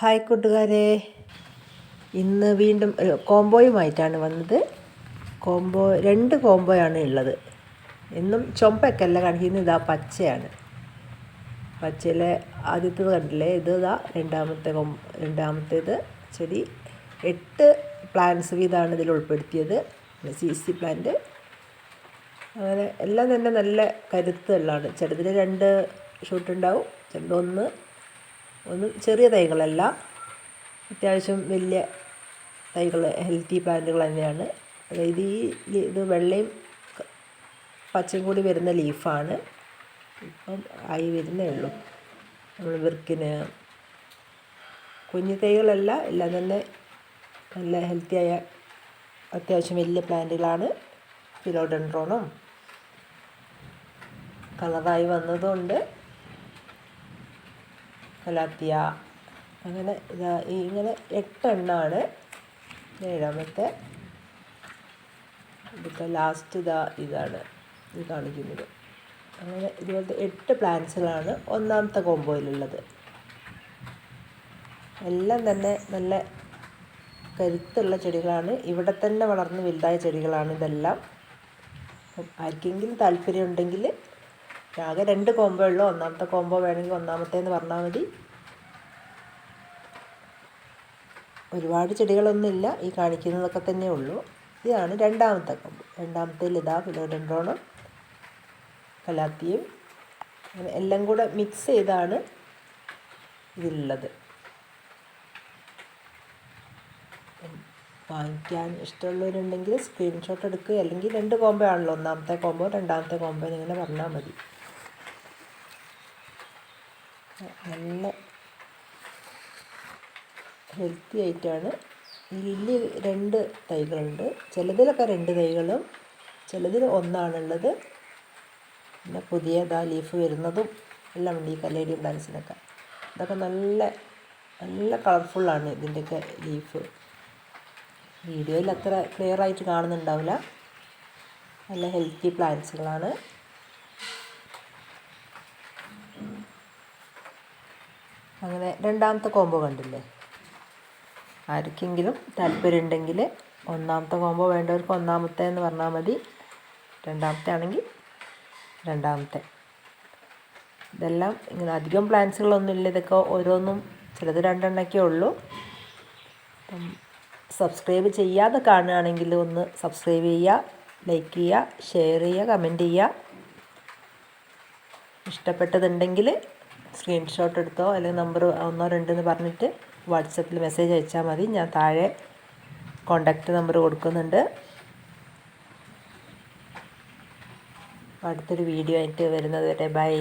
Hi കൂട്ടുകാരെ. ഇന്ന് വീണ്ടും കോംബോയുമായിട്ടാണ് വന്നത്. കോംബോ രണ്ട് കോംബോയാണ് ഉള്ളത്. എന്നും ചുമപ്പൊക്കെയല്ല കാണിക്കുന്നത് ഇതാ പച്ചയാണ്. പച്ചയിലെ ആദ്യത്തേത് കണ്ടില്ലേ? ഇത് ഇതാ രണ്ടാമത്തെ കോം രണ്ടാമത്തേത് ചെടി. എട്ട് പ്ലാന്റ്സ് വീതമാണ് ഇതിൽ ഉൾപ്പെടുത്തിയത്. C C plant. അങ്ങനെ എല്ലാം തന്നെ നല്ല കരുത്തുള്ളതാണ്. ചിലതിൽ രണ്ട് ഷൂട്ടുണ്ടാവും ചിലതൊന്ന് ഒന്ന് ചെറിയ തൈകളല്ല. അത്യാവശ്യം വലിയ തൈകൾ ഹെൽത്തി പ്ലാന്റുകൾ തന്നെയാണ്. അതായത് ഈ ഇത് വെള്ളയും പച്ചയും കൂടി വരുന്ന ലീഫാണ് ഇപ്പം ആയി വരുന്നേ ഉള്ളൂ. നമ്മൾ വിർക്കിന് കുഞ്ഞു തൈകളല്ല എല്ലാം തന്നെ നല്ല ഹെൽത്തിയായ അത്യാവശ്യം വലിയ പ്ലാന്റുകളാണ് ഫിലോഡെൻഡ്രോണും കളറായി വന്നതുകൊണ്ട് കലാത്തിയ. അങ്ങനെ ഇതാ ഇങ്ങനെ എട്ടെണ്ണമാണ് ഏഴാമത്തെ ഇതിപ്പോൾ ലാസ്റ്റ് ഇതാ ഇതാണ്. ഇത് കാണിക്കുന്നത്. അങ്ങനെ ഇതുപോലത്തെ എട്ട് പ്ലാന്റ്സുകളാണ് ഒന്നാമത്തെ കോമ്പോയിലുള്ളത് എല്ലാം തന്നെ നല്ല കരുത്തുള്ള ചെടികളാണ്. ഇവിടെ തന്നെ വളർന്ന് വലുതായ ചെടികളാണ് ഇതെല്ലാം. ആർക്കെങ്കിലും താല്പര്യം ഉണ്ടെങ്കിൽ ആകെ രണ്ട് കോംബോ ഉള്ളൂ. ഒന്നാമത്തെ കോംബോ വേണമെങ്കിൽ ഒന്നാമത്തേന്ന് പറഞ്ഞാൽ മതി. ഒരുപാട് ചെടികളൊന്നുമില്ല ഈ കാണിക്കുന്നതൊക്കെ തന്നെ ഉള്ളൂ. ഇതാണ് രണ്ടാമത്തെ കോംബോ രണ്ടാമത്തെ ഇതാ ഫിലോഡൻഡ്രോണും കലാത്തിയും. എല്ലാം കൂടെ മിക്സ് ചെയ്താണ് ഇതിലുള്ളത്. വാങ്ങിക്കാൻ ഇഷ്ടമുള്ളവരുണ്ടെങ്കിൽ സ്ക്രീൻഷോട്ട് എടുക്കുക. അല്ലെങ്കിൽ രണ്ട് കോംബോ ആണല്ലോ. ഒന്നാമത്തെ കോംബോ രണ്ടാമത്തെ കോംബോ എന്നിങ്ങനെ പറഞ്ഞാൽ മതി. നല്ല ഹെൽത്തി ആയിട്ടാണ്. ഇതിൽ രണ്ട് തൈകളുണ്ട്. ചിലതിലൊക്കെ രണ്ട് തൈകളും ചിലതിൽ ഒന്നാണുള്ളത്. പിന്നെ പുതിയ ദാ ലീഫ് വരുന്നതും എല്ലാം ഉണ്ട് ഈ കലേഡിയം ഡാൻസിനൊക്കെ. ഇതൊക്കെ നല്ല നല്ല കളർഫുള്ളാണ് ഇതിന്റെയൊക്കെ ലീഫ് വീഡിയോയിൽ അത്ര ക്ലിയർ ആയിട്ട് കാണുന്നുണ്ടാവില്ല. നല്ല ഹെൽത്തി പ്ലാന്റ്സുകളാണ് അങ്ങനെ രണ്ടാമത്തെ കോംബോ കണ്ടില്ലേ? ആർക്കെങ്കിലും താല്പര്യമുണ്ടെങ്കിൽ ഒന്നാമത്തെ കോംബോ വേണ്ടവർക്ക് ഒന്നാമത്തെ എന്ന് പറഞ്ഞാൽ മതി. രണ്ടാമത്തെ ആണെങ്കിൽ രണ്ടാമത്തെ. ഇതെല്ലാം ഇങ്ങനെ അധികം പ്ലാൻസുകളൊന്നും ഇല്ല. ഇതൊക്കെ ഓരോന്നും ചിലത് രണ്ടെണ്ണൊക്കെ ഉള്ളൂ. അപ്പം സബ്സ്ക്രൈബ് ചെയ്യാതെ കാണുകയാണെങ്കിൽ ഒന്ന് സബ്സ്ക്രൈബ് ചെയ്യുക ലൈക്ക് ചെയ്യുക ഷെയർ ചെയ്യുക കമന്റ് ചെയ്യുക. ഇഷ്ടപ്പെട്ടതുണ്ടെങ്കിൽ സ്ക്രീൻഷോട്ട് എടുത്തോ അല്ലെങ്കിൽ നമ്പർ ഒന്നോ രണ്ടോ എന്ന് പറഞ്ഞിട്ട് വാട്സപ്പിൽ മെസ്സേജ് അയച്ചാൽ മതി. ഞാൻ താഴെ കോണ്ടാക്റ്റ് നമ്പർ കൊടുക്കുന്നുണ്ട്. അടുത്തൊരു വീഡിയോ ആയിട്ട് വരുന്നത് വരെ. ബൈ